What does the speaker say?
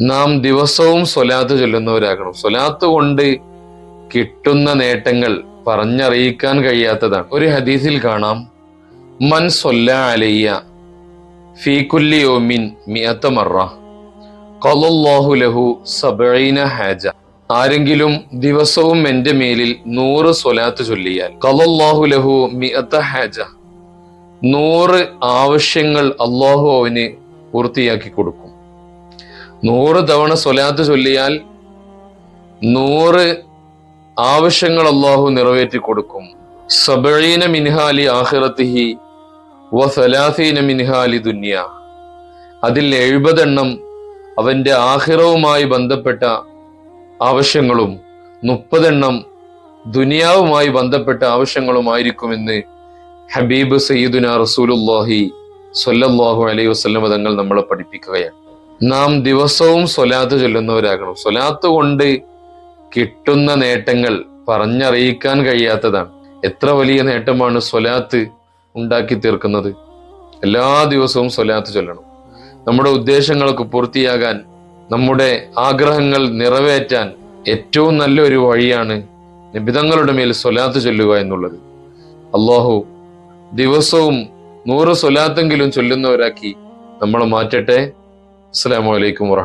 നാം ദിവസവും സ്വലാത്ത് ചൊല്ലുന്നവരാകണം. സ്വലാത്ത് കൊണ്ട് കിട്ടുന്ന നേട്ടങ്ങൾ പറഞ്ഞറിയിക്കാൻ കഴിയാത്തതാണ്. ഒരു ഹദീസിൽ കാണാം. മൻ സൊല്ല അലയ്യ ഫീ കുല്ലി യോമിൻ മിയത്ത മറ. കൊലല്ലാഹു ലഹു സബഈന ഹാജ. ആരെങ്കിലും ദിവസവും എന്റെ മേലിൽ നൂറ് സ്വലാത്ത് ചൊല്ലിയാൽ ഖലല്ലാഹു ലഹു മിയത്ത ഹാജ. നൂറ് ആവശ്യങ്ങൾ അള്ളാഹു അവന് പൂർത്തിയാക്കി കൊടുക്കും. നൂറ് തവണ സ്വലാത്ത് ചൊല്ലിയാൽ നൂറ് ആവശ്യങ്ങൾ അള്ളാഹു നിറവേറ്റി കൊടുക്കും. സബഴീന മിൻഹാലി ആഹിറത്തിഹി വ സലാസീന മിൻഹാലി ദുന്യ. അതിൽ എഴുപതെണ്ണം അവന്റെ ആഹിറവുമായി ബന്ധപ്പെട്ട ആവശ്യങ്ങളും മുപ്പതെണ്ണം ദുനിയാവുമായി ബന്ധപ്പെട്ട ആവശ്യങ്ങളുമായിരിക്കുമെന്ന് ഹബീബ് സയ്യിദുന റസൂലുല്ലാഹി സ്വല്ലല്ലാഹു അലൈഹി വസല്ലം തങ്ങൾ നമ്മളെ പഠിപ്പിക്കുകയാണ്. നാം ദിവസവും സ്വലാത്ത് ചൊല്ലുന്നവരാകണം. സ്വലാത്ത് കൊണ്ട് കിട്ടുന്ന നേട്ടങ്ങൾ പറഞ്ഞറിയിക്കാൻ കഴിയാത്തതാണ്. എത്ര വലിയ നേട്ടമാണ് സ്വലാത്ത് ഉണ്ടാക്കി തീർക്കുന്നത്? എല്ലാ ദിവസവും സ്വലാത്ത് ചൊല്ലണം. നമ്മുടെ ഉദ്ദേശങ്ങളൊക്കെ പൂർത്തിയാകാൻ നമ്മുടെ ആഗ്രഹങ്ങൾ നിറവേറ്റാൻ ഏറ്റവും നല്ലൊരു വഴിയാണ് നിബിതങ്ങളുടെ മേൽ സ്വലാത്ത് ചൊല്ലുക എന്നുള്ളത്. അള്ളാഹു ദിവസവും നൂറ് സ്വലാത്തെങ്കിലും ചൊല്ലുന്നവരാക്കി നമ്മളെ മാറ്റട്ടെ. അസ്സലാമു അലൈക്കും വറഹ്മത്തുള്ളാഹി